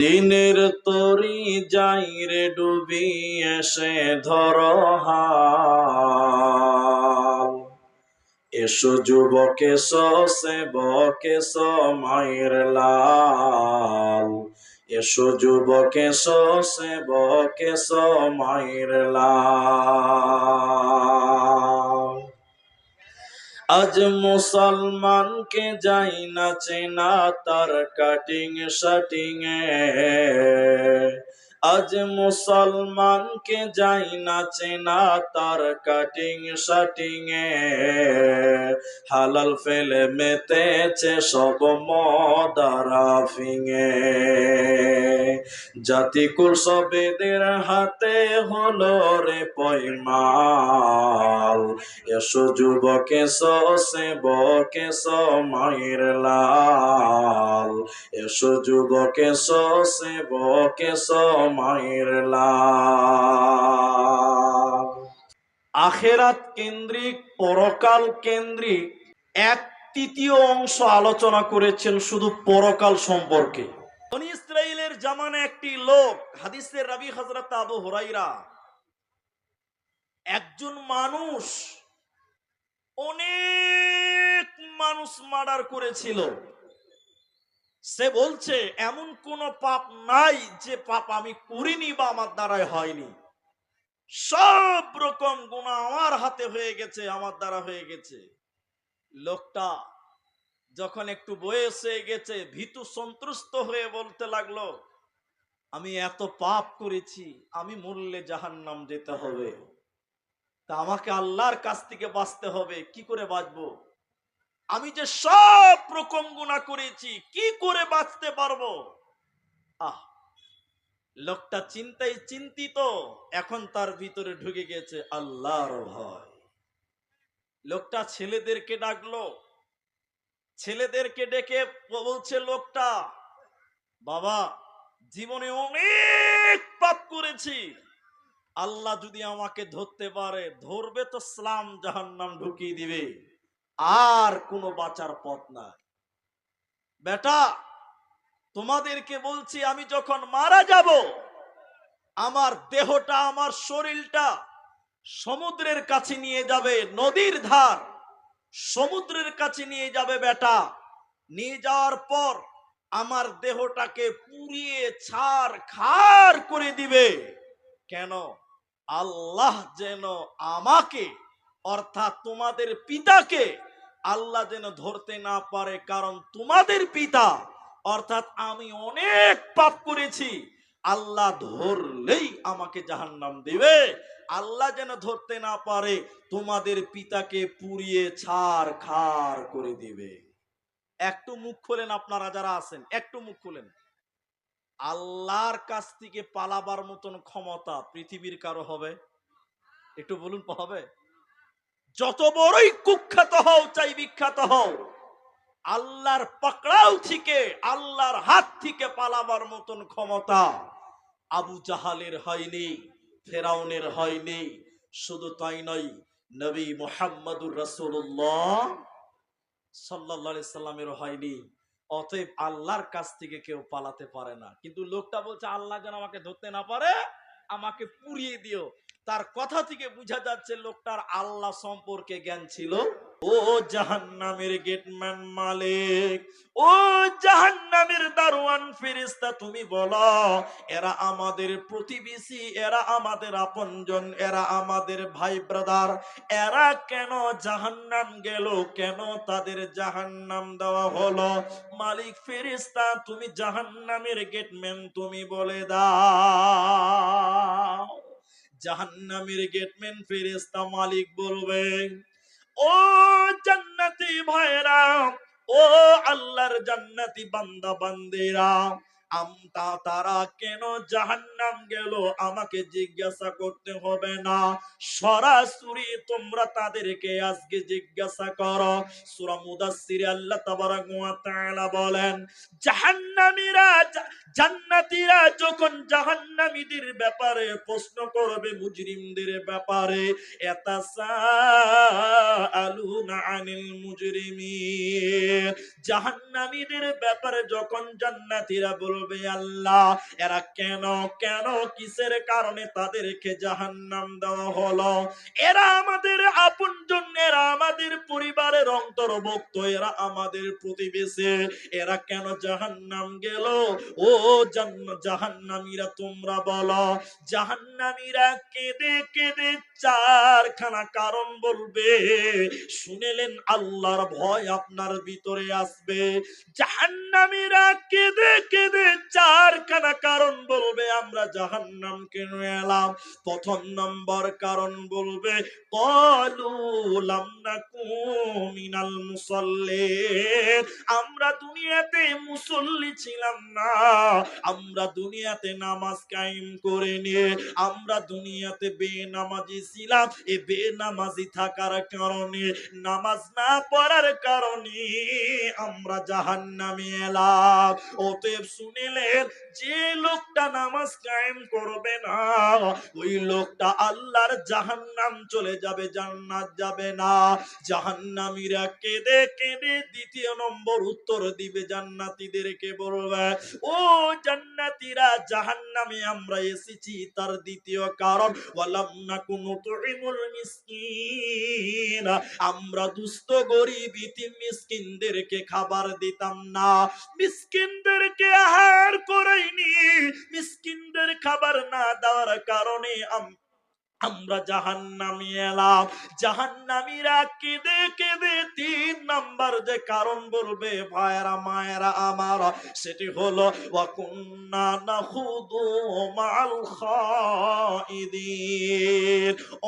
দিনের তরি যাই রে ডুবি এসে ধর এসো যুবক এসো সেবক এসো মায়ের লাল। এসো যুবক এসো সেবক এসো মায়ের লাল। আজ মুসলমানকে যাই না চেনা তার কাটিং শাটিং এ। আজ মুসলমানকে যাই না চেনা তার কাটিং শাটিং হালাল ফেলে মেতেছে সব মদারা ফিঙে জাতিকুল সবেদের হাতে হলো রে পয়মাল এসো যুবক সেবক এসো মায়ের লাল। এসো যুবক সেবক এসো মায়ের লাল। আখেরাত কেন্দ্রিক, পরকাল কেন্দ্রিক এক তৃতীয় অংশ আলোচনা করেছেন শুধু পরকাল সম্পর্কে। বনি ইসরায়েলের জামানে একটি লোক হাদিসের রাবি হজরত আবু হুরাইরা একজন মানুষ অনেক মানুষ মার্ডার করেছিল। সে বলছে, এমন কোন পাপ নাই যে পাপ আমি করিনি বা আমার দ্বারাই হয়নি। সব রকম গুণা আমার হাতে হয়ে গেছে, আমার দ্বারা হয়ে গেছে। লোকটা যখন একটু বয়স গেছে, ভীতু সন্ত্রস্ত হয়ে বলতে লাগল, আমি এত পাপ করেছি, আমি মরলে জাহান্নাম যেতে হবে। তা আমাকে আল্লাহর কাছ থেকে বাঁচতে হবে, কি করে বাঁচবো? আমি যে সব রকম গুণা করেছি, কি করে বাঁচতে পারব? আহ, লোকটা চিন্তায় চিন্তিত, এখন তার ভিতরে ঢুকে গেছে আল্লাহর ভয়। লোকটা ছেলেদেরকে ডাকলো ছেলেদেরকে ডেকে বলছে, লোকটা, বাবা, জীবনে অনেক পাপ করেছি। আল্লাহ যদি আমাকে ধরতে পারে, ধরবে তো সালাম জাহান্নাম ঢুকিয়ে দিবে। আর কোনো বাঁচার পথ নাই। বেটা, তোমাদেরকে বলছি, আমি যখন মারা যাব, আমার দেহটা, আমার শরীরটা সমুদ্রের কাছে নিয়ে যাবে, নদীর ধার। সমুদ্রের কাছে নিয়ে যাবে বেটা। নিয়ে যাওয়ার পর আমার দেহটাকে পুড়িয়ে ছাড় খার করে দিবে। কেন? আল্লাহ যেন আমাকে, অর্থাৎ তোমাদের পিতাকে, আল্লাহ যেন ধরতে না পারে, কারণ তোমাদের পিতা, অর্থাৎ আমি অনেক পাপ করেছি আল্লাহ ধরলেই আমাকে জাহান নাম দিবে। আল্লাহ যেন ধরতে না পারে, তোমাদের পিতাকে পুড়িয়ে ছাড় খার করে দিবে। একটু মুখ খোলেন আপনারা যারা আছেন, একটু মুখ খোলেন। আল্লাহর কাছ থেকে পালাবার মতন ক্ষমতা পৃথিবীর কারও হবে? একটু বলুন, হবে? যত বড়ই কুখ্যাত হও, চাই বিখ্যাত হও। আল্লাহর পাকড়াও থেকে, আল্লাহর হাত থেকে পালাবার মতন ক্ষমতা আবু জাহালের হয়নি, ফেরাউনের হয়নি। শুধু তাই নয়, নবী মোহাম্মদুর রসুল্লাহ সাল্লাহ সাল্লামের হয়নি। অতএব আল্লাহর কাছ থেকে কেউ পালাতে পারে না। কিন্তু লোকটা বলছে, আল্লাহ যেন আমাকে ধরতে না পারে, আমাকে পুড়িয়ে দিও। তার কথা থেকে বোঝা যাচ্ছে, লোকটার আল্লাহ সম্পর্কে জ্ঞান ছিল ও জাহান্নামের গেটম্যান মালিক, ও জাহান্নামের দারোয়ান ফেরেশতা, তুমি বলো, এরা আমাদের প্রতিবেশী, এরা আমাদের আপনজন, এরা আমাদের ভাই ব্রাদার, এরা কেন জাহান্নাম গেল, কেন তাদের জাহান্নাম দেওয়া হলো? মালিক ফেরেশতা, তুমি জাহান্নামের গেটম্যান, তুমি বলে দাও। জাহান্নামের গেটম্যান ফেরেশতা মালিক বলবে ও জান্নাতি ভাইরা ও আল্লাহর জান্নাতি বান্দা বান্দেরা আমতা তারা কেন জাহান্নাম গেল? আমাকে জিজ্ঞাসা করতে হবে না। সরাসরি তোমরা তাদেরকে আজকে জিজ্ঞাসা করো। সূরা মুদাসসিরে আল্লাহ তাবারাক ওয়া তাআলা বলেন, জাহান্নামীরা জান্নাতীরা যখন জাহান্নামীদের ব্যাপারে প্রশ্ন করবে, মুজরিমদের ব্যাপারে, এতাসাআলুনা আনিল মুজরিমিন। জাহান্নামীদের ব্যাপারে যখন জান্নাতীরা বলবে বলবে আল্লাহ। এরা কেন কেন কিসের কারণে তাদেরকে জাহান্নাম দেওয়া হলো? এরা আমাদের আপনজন এরা আমাদের পরিবারের অন্তর্ভুক্ত, এরা আমাদের প্রতিবেশী। এরা কেন জাহান্নাম গেল? ও জাহান্নামীরা তোমরা বলো, জাহান্নামীরা কেঁদে কেঁদে চারখানা কারণ বলবে। শুনেলেন আল্লাহর ভয় আপনার ভিতরে আসবে। জাহান্নামীরা কেঁদে কেঁদে চারখানা কারণ বলবে, আমরা জাহান্নাম কেন এলাম? প্রথম নম্বর কারণ বলবে, কলু লাম নাকু মিনাল মুসাল্লিন আমরা দুনিয়াতে মুসল্লি ছিলাম না। আমরা দুনিয়াতে নামাজ কায়েম করে নিয়ে আমরা দুনিয়াতে বেনামাজি ছিলাম। এ বেনামাজি থাকার কারণে, নামাজ না পড়ার কারণে আমরা জাহান্নামে এলাম। অতএব শুনিলেন, যে লোকটা নামাজ কায়েম করবে না, ওই লোকটা আল্লাহর জাহান্নাম চলে যাবে, জান্নাত যাবে না। জাহান্নামীরা কেঁদে কেঁদে দ্বিতীয় নম্বর উত্তর দিবে বলবে? ও জাহান্নামে আমরা এসেছি তার দ্বিতীয় কারণ তুইমুল মিসকিন। আমরা দুস্থ, গরিব মিসকিনদেরকে খাবার দিতাম না। মিসকিনদেরকে আহার করাইনি। মিসকিনদের খাবার না দেওয়ার কারণে আম- আমরা জাহান্নামি এলাম। জাহান্নামীরা কেঁদে কেঁদে তিন নাম্বার যে কারণ বলবে, ভাইয়েরা, মায়েরা আমার, সেটি হলো মাল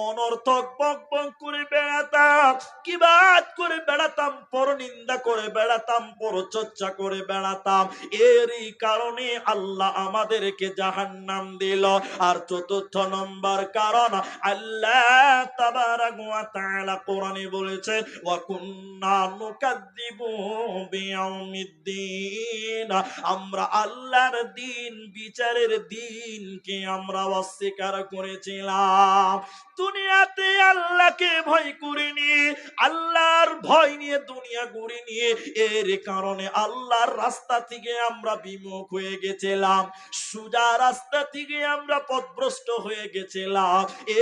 অনর্থক বক বক করে বেড়াতাম, কি বাদ করে বেড়াতাম, পরনিন্দা করে বেড়াতাম, পরচর্চা করে বেড়াতাম। এরই কারণে আল্লাহ আমাদেরকে জাহান্নাম দিল। আর চতুর্থ নম্বর কারণ আল্লাহ তাবারাক ওয়া তাআলা কোরআনে বলেছে, ওয়া কুন্না নুকাদ্দিবু বিয়াউমিদ্দিন। আমরা আল্লাহর দিন, বিচারের দিনকে আমরা অস্বীকার করেছিলাম। দুনিয়াতে আল্লাহকে ভয় করিনি, আল্লাহর ভয় নিয়ে দুনিয়া ঘুরে নিয়ে এর কারণে আল্লাহর রাস্তা থেকে আমরা বিমুখ হয়ে গেছিলাম, সুজা রাস্তা থেকে আমরা পথভ্রষ্ট হয়ে গেছিলাম।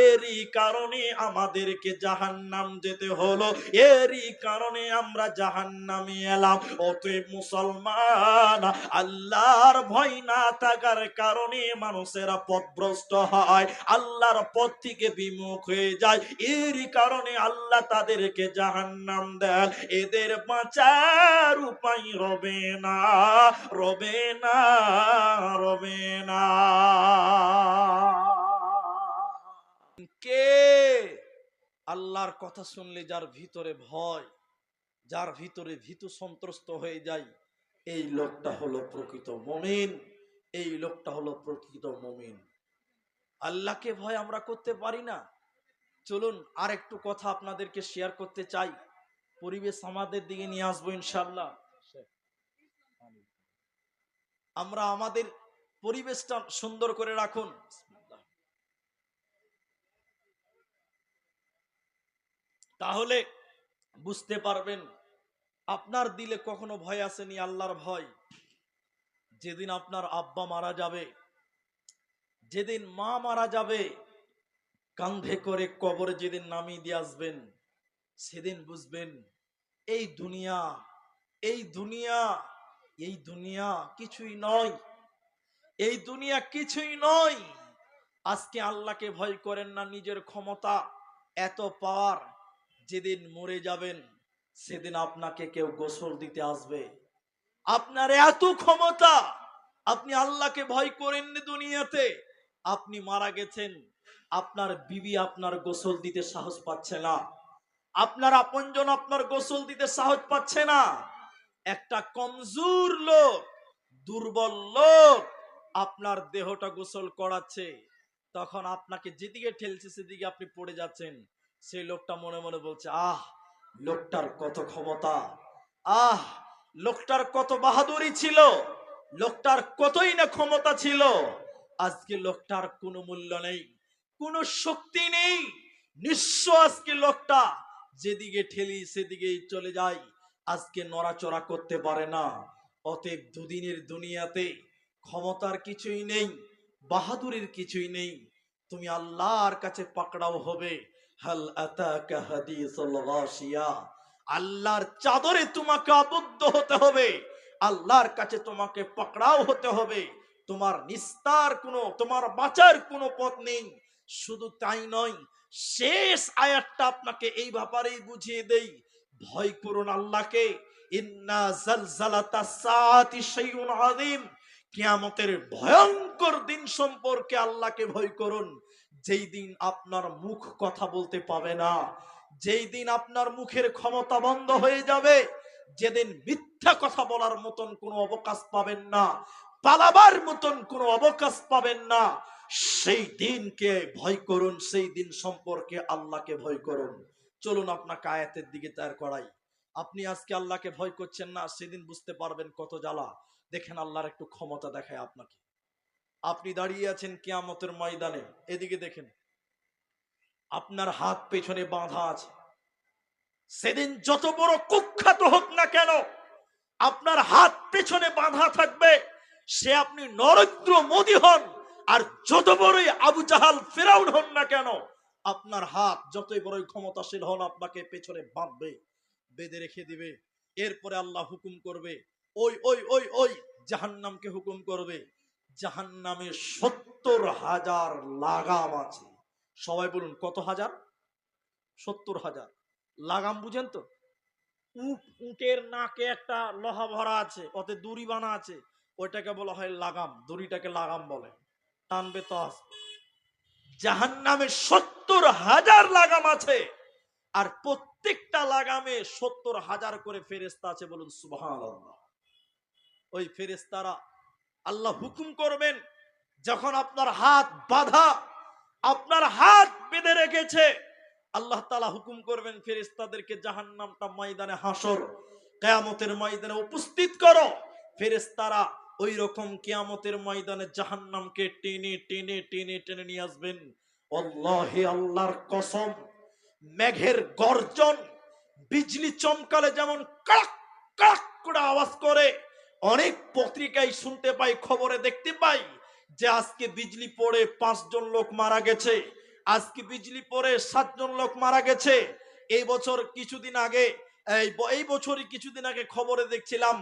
এরই কারণে আমাদেরকে জাহান্নাম যেতে হলো। এরই কারণে আমরা জাহান্নামে এলাম। অতএব মুসলমান, আল্লাহর ভয় না থাকার কারণে মানুষেরা পথভ্রষ্ট হয়, আল্লাহর পথ থেকে বিমুখ হয়ে যায়। এরই কারণে আল্লাহ তাদেরকে জাহান্নাম দেন। এদের বাঁচার উপায় রবে না রবে না রবে না। কে? আল্লাহর কথা শুনলে যার ভিতরে ভয়, যার ভিতরে ভীতু সন্ত্রস্ত হয়ে যায়, এই লোকটা হলো প্রকৃত মমিন, এই লোকটা হলো প্রকৃত মমিন। আল্লাহকে ভয় আমরা করতে পারি না। চলুন আর একটু কথা আপনাদেরকে শেয়ার করতে চাই। পরিবেশ আমাদের দিকে নিয়ে আসব ইনশাল্লাহ আমরা আমাদের পরিবেশটা সুন্দর করে রাখুন। তাহলে বুঝতে পারবেন, আপনার দিলে কখনো ভয় আসেনি আল্লাহর ভয়। যেদিন আপনার আব্বা মারা যাবে, যেদিন মা মারা যাবে, কান্ধে করে কবরে যেদিন নামিয়ে দিয়ে আসবেন, সেদিন বুঝবেন, এই দুনিয়া এই দুনিয়া এই দুনিয়া কিছুই নয়। এই দুনিয়া কিছুই নয়। আজকে আল্লাহকে ভয় করেন না নিজের ক্ষমতা, এত পাওয়ার যেদিন মরে যাবেন, সেদিন আপনাকে কেউ গোসল দিতে আসবে। আপনার এত ক্ষমতা, আপনি আল্লাহকে ভয় করেননি দুনিয়াতে। আপনি মারা গেছেন, আপনার বিবি আপনার গোসল দিতে সাহস পাচ্ছে না। আপনার আপনজন আপনার গোসল দিতে সাহস পাচ্ছে না। একটা কমজোর লোক, দুর্বল লোক আপনার দেহটা গোসল করাচ্ছে। তখন আপনাকে যেদিকে ঠেলছে, সেদিকে আপনি পড়ে যাচ্ছেন। সেই লোকটা মনে মনে বলছে, আহ, লোকটার কত ক্ষমতা। আহ, লোকটার কত বাহাদুরি ছিল। লোকটার কতই না ক্ষমতা ছিল। আজকে লোকটার কোনো মূল্য নেই, কোনো শক্তি নেই। নিঃস্ব আজকে লোকটা। যেদিকে ঠেলি, সেদিকেই চলে যায়। আজকে নড়াচড়া করতে পারে না। অতএব দুদিনের দুনিয়াতে ক্ষমতার কিছুই নেই, বাহাদুরের কিছুই নেই। তুমি আল্লাহর কাছে পাকড়াও হবে। হাল আল্লাহর চাদরে তোমাকে আবদ্ধ হতে হবে। আল্লাহর কাছে তোমাকে পাকড়াও হতে হবে। তোমার নিস্তার কোনো, তোমার বাঁচার কোনো পথ নেই। শুধু তাই নয়, শেষ আয়াতটা আপনাকে এই ব্যাপারেই বুঝিয়ে দেই। ভয় করুন আল্লাহকে। ইন্না জালজালাতা সাআতি শাইউন আযীম। কিয়ামতের ভয়ঙ্কর দিন সম্পর্কে আল্লাহকে ভয় করুন। যেই দিন আপনার মুখ কথা বলতে পাবে না, যেই দিন আপনার মুখের ক্ষমতা বন্ধ হয়ে যাবে, যেদিন মিথ্যা কথা বলার মতন কোনো অবকাশ পাবেন না, পালাবার মতন কোনো অবকাশ পাবেন না, সেই দিনকে ভয় করুন, সেই দিন সম্পর্কে আল্লাহকে ভয় করুন। চলুন আপনাকে আয়াতের দিকে তার করাই। আপনি আজকে আল্লাহকে ভয় করছেন না, সেদিন বুঝতে পারবেন কত জ্বালা। দেখেন আল্লাহর একটু ক্ষমতা দেখায় আপনাকে। আপনি দাঁড়িয়ে আছেন কিয়ামতের ময়দানে। এদিকে দেখেন, আপনার হাত পেছনে বাঁধা আছে। সেদিন যত বড় কুখ্যাত হোক না কেন, আপনার হাত পেছনে বাঁধা থাকবে। সে আপনি নরেন্দ্র মোদী হন, আর যত বড়ই আবু জাহাল ফেরাউন হন না কেন, আপনার হাত যতই বড়ই ক্ষমতাশীল হন, আপনাকে পেছনে বাঁধবে, বেঁধে রেখে দিবে। এরপরে আল্লাহ হুকুম করবে, ওই ওই ওই ওই জাহান্নামকে হুকুম করবে। জাহান্নামে সত্তর হাজার লাগাম আছে। সবাই বলুন, কত হাজার? সত্তর হাজার। লাগাম বুঝেন তো? উট উটের নাকে একটা লোহা ভরা আছে, ওতে দড়ি বানা আছে। ওইটাকে বলা হয় লাগাম, দড়িটাকে লাগাম বলে। টানবে তো জাহান নামে সত্তর হাজার লাগাম আছে। আর প্রত্যেকটা লাগামে সত্তর হাজার করে ফেরেস্তা আছে বলুন সুবহান ওই ফেরেস্তারা আল্লাহ হুকুম করবেন, যখন আপনার হাত বাঁধা, আপনার হাত বেঁধে রেখেছে, আল্লাহ তালা হুকুম করবেন ফেরেস্তাদেরকে জাহান্নামটা ময়দানে হাসর, কেয়ামতের ময়দানে উপস্থিত করো। ফেরেস্তারা ওই রকম কেয়ামতের ময়দানে জাহান্নামকে টেনে টেনে টেনে টেনে নিয়ে আসবেন। আল্লাহর কসম, মেঘের গর্জন, বিজলি চমকালে যেমন কাক কাক করে আওয়াজ করে অনেক পত্রিকায় শুনতে পাই, খবরে দেখতে পাই যে আজকে বিজলি পড়ে পাঁচজন লোক মারা গেছে। আজকে বিজলি পড়ে সাতজন লোক মারা গেছে। এই বছর কিছুদিন আগে, এই বছরই কিছুদিন আগে খবরে দেখছিলাম,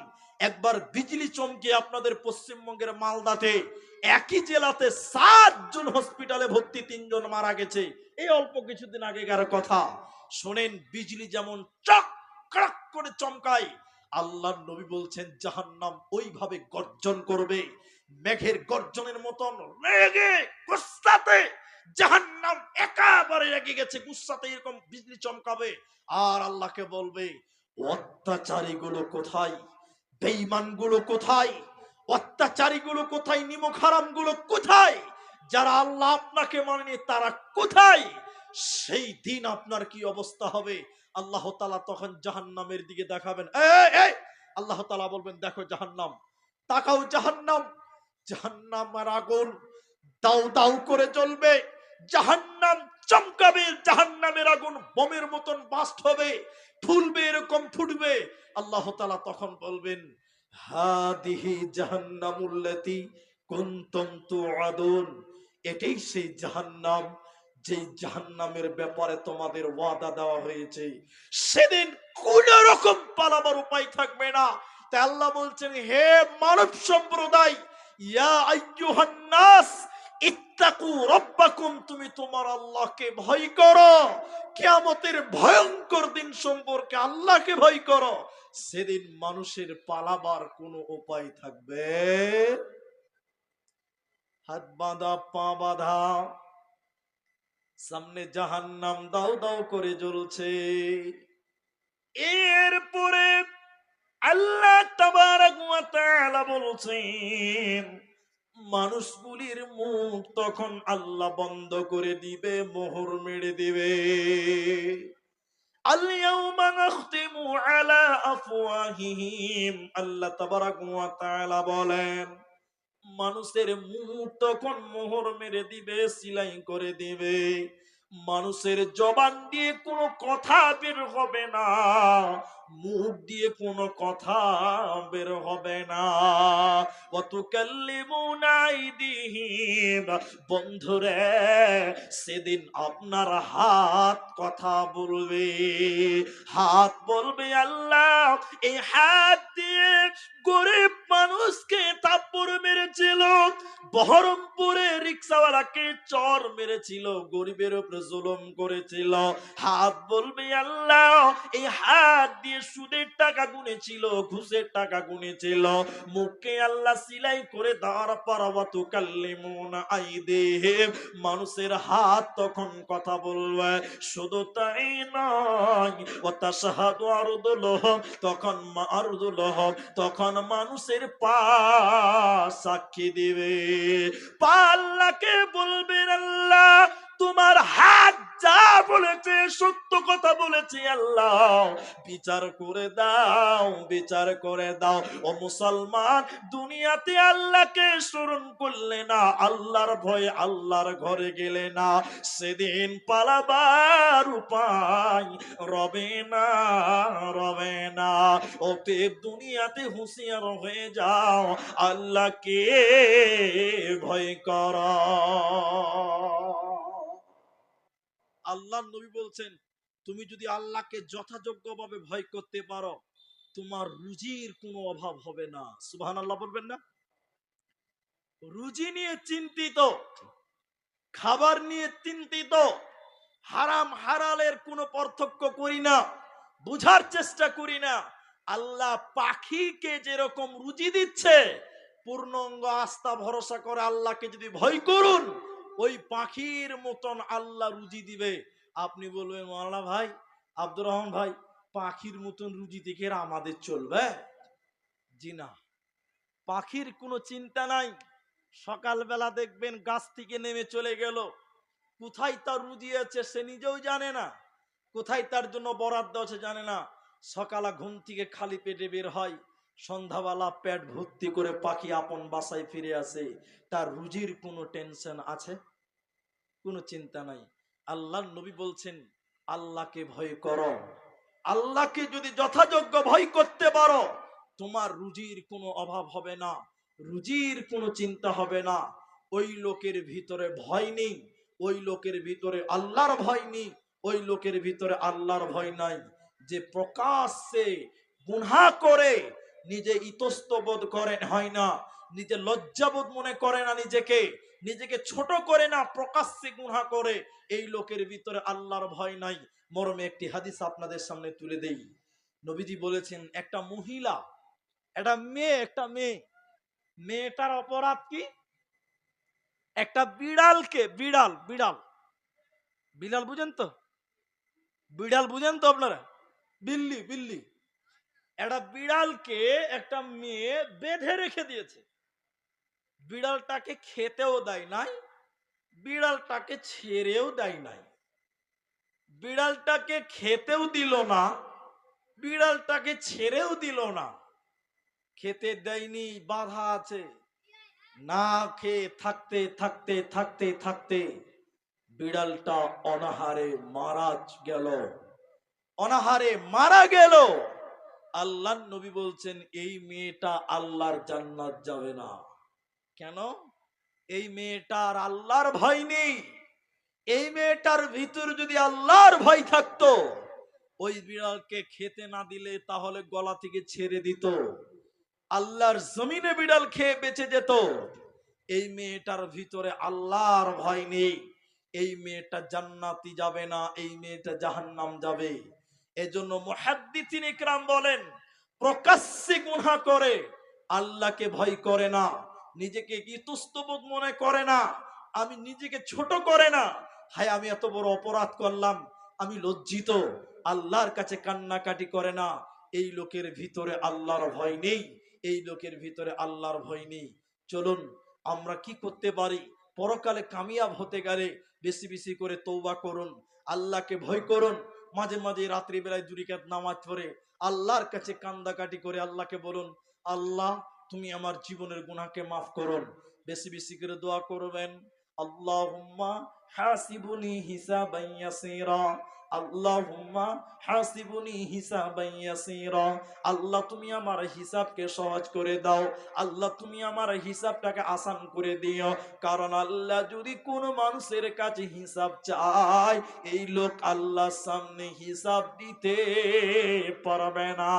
একবার বিজলি চমকে আপনাদের পশ্চিমবঙ্গের মালদাতে। একই জেলাতে সাতজন হসপিটালে ভর্তি, তিনজন মারা গেছে। এই অল্প কিছুদিন আগেকার কথা। শোনেন, বিজলি যেমন চক করে চমকায় আল্লাহ নবী বলছেন, জাহান্নাম ওইভাবে গর্জন করবে, মেঘের গর্জনের মতন রেগে একেবারে রেগে গেছে এরকম বিজলি চমকাবে। আর আল্লাহকে বলবে অত্যাচারী গুলো কোথায়? বেঈমানগুলো কোথায়? অত্যাচারী গুলো কোথায়? নিমক হারামগুলো কোথায়? যারা আল্লাহ আপনাকে মানেনি, তারা কোথায়? সেই দিন আপনার কি অবস্থা হবে? আল্লাহ তালা তখন জাহান্নামের দিকে দেখাবেন। আল্লাহ তালা বলবেন, দেখো জাহান্নাম, তাকাও জাহান্নাম আর আগুন দাউ দাউ করে জ্বলবে। জাহান্নাম চমকাবে, জাহান্নামের আগুন বোমের মতন বাস্ট হবে, ফুলবে, এরকম ফুটবে। আল্লাহ তালা তখন বলবেন, হাদিহি জাহান্নামুল্লাতি কুনতুম তুআদুন। এটাই সেই জাহান্নাম যেই জাহান্নামের ব্যাপারে তোমাদের ওয়াদা দেওয়া হয়েছে, সেদিন কোন রকম পালাবার উপায় থাকবে না। তাই আল্লাহ বলছেন, হে মানব সম্প্রদায় তোমার আল্লাহকে ভয় করো। ভয়ঙ্কর দিন সম্পর্কে ভয় করো। সেদিন মানুষের পালাবার কোনো উপায় থাকবে হাত বাঁধা, পা বাঁধা সামনে জাহান্নাম দাও দাও করে জ্বলছে। এরপরে আল্লাহ বলছেন, মানুষগুলির মুখ তখন আল্লাহ বন্ধ করে দিবে, মোহর মেরে দিবে। আল্লাহ বলেন মানুষের মুখ তখন মোহর মেরে দিবে, সিলাই করে দিবে। মানুষের জবান দিয়ে কোনো কথা বের হবে না। মুখ দিয়ে কোনো কথা বের হবে না। অতুকাল্লিমুনাইদিহিম বন্ধুরে, সেদিন আপনার হাত কথা বলবে। হাত বলবে, আল্লাহ, এই হাত দিয়ে গরিব মানুষকে তাপ্পর মেরেছিল, বহরমপুরে রিক্সাওয়ালাকে চর মেরেছিল, গরিবের উপরে জুলুম করেছিল। হাত বলবে, আল্লাহ, এই হাত দিয়ে সুদের টাকা গুনেছিল, ঘুষের টাকা গুনেছিল। মুখে আল্লাহ সিলাই করে দেওয়ার অতু কাল্লিমুন আইদে মানুষের হাত তখন কথা বলবে, শুধু তাই নয় আরুদুল তখন মানুষের পা সাক্ষী দিবে। পা আল্লাহকে আল্লাহ, তোমার হাত যা বলেছে, সত্য কথা বলেছে আল্লাহ। বিচার করে দাও, বিচার করে দাও। ও মুসলমান, দুনিয়াতে আল্লাহকে স্মরণ করলে না, আল্লাহর ভয়ে আল্লাহর ঘরে গেলে না। সেদিন পালাবার উপায় রবে না রবে না। অতএব দুনিয়াতে হুঁশিয়ার হয়ে যাও, আল্লাহকে ভয় করা। আল্লাহ নবী বলছেন, তুমি যদি আল্লাহকে যথাযোগ্যভাবে ভয় করতে পারো, তোমার রুজির কোনো অভাব হবে না। সুবহান আল্লাহ বলবেন না? রুজি নিয়ে চিন্তিত, খাবার নিয়ে চিন্তিত, হারাম হারালের কোনো পার্থক্য করি না, বুঝার চেষ্টা করি না। আল্লাহ পাখিকে যেরকম রুজি দিচ্ছে, পূর্ণাঙ্গ আস্থা ভরসা করে আল্লাহকে যদি ভয় করুন ওই পাখির মতন আল্লাহ রুজি দিবে। আপনি বলবেন মাওলানা ভাই, আব্দুর রহমান ভাই, পাখির মতন রুজি দেখে আমাদের চলবে? জি না। পাখির কোনো চিন্তা নাই। সকালবেলা দেখবেন গাছ থেকে নেমে চলে গেল। কোথায় তার রুজি আছে সে নিজেও জানে না। কোথায় তার জন্য বরাদ্দ আছে জানে না। সকালে ঘুম থেকে খালি পেটে বের হয়। সন্ধ্যাবেলা পেট ভর্তি করে পাখি আপন বাসায় ফিরে আসে, তার রুজির কোনো টেনশন আছে? কোনো চিন্তা নাই। আল্লাহ নবী বলছেন, আল্লাহকে ভয় করো। আল্লাহকে যদি যথাযোগ্য ভয় করতে পারো, তোমার রুজির কোনো অভাব হবে না, রুজির কোনো চিন্তা হবে না। ওই লোকের ভিতরে ভয় নেই, ওই লোকের ভিতরে আল্লাহর ভয় নেই, ওই লোকের ভিতরে আল্লাহর ভয় নাই। যে প্রকাশ্যে গুনহা করে নিজে ইতস্ত বোধ করে, হয় না। নিজে লজ্জাবোধ মনে করে না নিজেকে। নিজেকে ছোট করে না, প্রকাশ্যে গুনহা করে। এই লোকের ভিতরে আল্লাহর ভয় নাই। মরমে একটি হাদিস আপনাদের সামনে তুলে দেই। নবীজি বলেছেন, একটা মহিলা, একটা মেয়ে একটা মেয়ে। মেয়েটার অপরাধ কি? একটা বিড়ালকে, বিড়াল বিড়াল। বিড়াল বুঝেন তো? বিড়াল বুঝেন তো আপনারা? বিল্লি বিল্লি। একটা বিড়ালকে একটা মেয়ে বেঁধে রেখে দিয়েছে। বিড়ালটাকে খেতেও দেয় নাই, বিড়ালটাকে ছেড়েও দেয় নাই। বিড়ালটাকে খেতেও দিল না, বিড়ালটাকে ছেড়েও দিল না। খেতে দেয়নি, বাধা আছে। না খেয়ে থাকতে থাকতে থাকতে থাকতে বিড়ালটা অনাহারে মারা গেল। অনাহারে মারা গেল। আল্লাহ নবী বলছেন, এই মেয়েটা আল্লাহর জান্নাত যাবে না। কেন? এই মেয়েটার আল্লাহর ভয় নেই। এই মেয়েটার ভিতর যদি আল্লাহর ভয় থাকতো, ওই বিড়ালকে খেতে না দিলে তাহলে গলা থেকে ছেড়ে দিত। আল্লাহর জমিনে বিড়াল খেয়ে বেঁচে যেত। এই মেয়েটার ভিতরে আল্লাহর ভয় নেই। এই মেয়েটা জান্নাতি যাবে না, এই মেয়েটা জাহান্নাম যাবে। এজন্য মুহাদ্দিসিন ইকরাম বলেন, প্রকাশ্যে গুনাহ করে, আল্লাহকে ভয় করে না, নিজেকে ইতস্তবোধ মনে করে না, আমি নিজেকে ছোট করে না। হায়, আমি এত বড় অপরাধ করলাম, আমি লজ্জিত, আল্লাহর কাছে কান্নাকাটি করে না। এই লোকের ভিতরে আল্লাহর ভয় নেই, এই লোকের ভিতরে আল্লাহর ভয় নেই। চলুন, আমরা কি করতে পারি? পরকালে কামিয়াব হতে গেলে বেশি বেশি করে তৌবা করুন, আল্লাহকে ভয় করুন মাঝে মাঝে রাত্রিবেলায় দুরিকাত নামাজ পড়ে, আল্লাহর কাছে কান্দাকাটি করে আল্লাহকে বলুন, আল্লাহ, তুমি আমার জীবনের গুনাহকে মাফ করুন বেশি বেশি করে দোয়া করবেন। আল্লাহ হাসিবুনি হিসাবান ইয়াসীরা। আল্লাহুম্মা হাসিবুনি হিসাবান ইয়াসীরা। আল্লাহ, তুমি আমার হিসাবকে সহজ করে দাও। আল্লাহ, তুমি আমার হিসাবটাকে আসান করে দিও। কারণ আল্লাহ যদি কোন মানুষের কাছে হিসাব চায়, এই লোক আল্লাহর সামনে হিসাব দিতে পারবে না।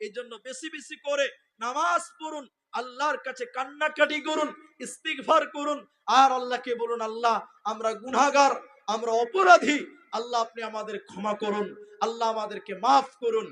এই জন্য বেশি বেশি করে নামাজ পড়ুন, আল্লাহর কাছে কান্নাকাটি করুন, ইস্তিগফার করুন, আর আল্লাহকে বলুন, আল্লাহ, আমরা গুনাহগার আমরা অপরাধী। আল্লাহ আপনি আমাদের ক্ষমা করুন। আল্লাহ আমাদেরকে মাফ করুন।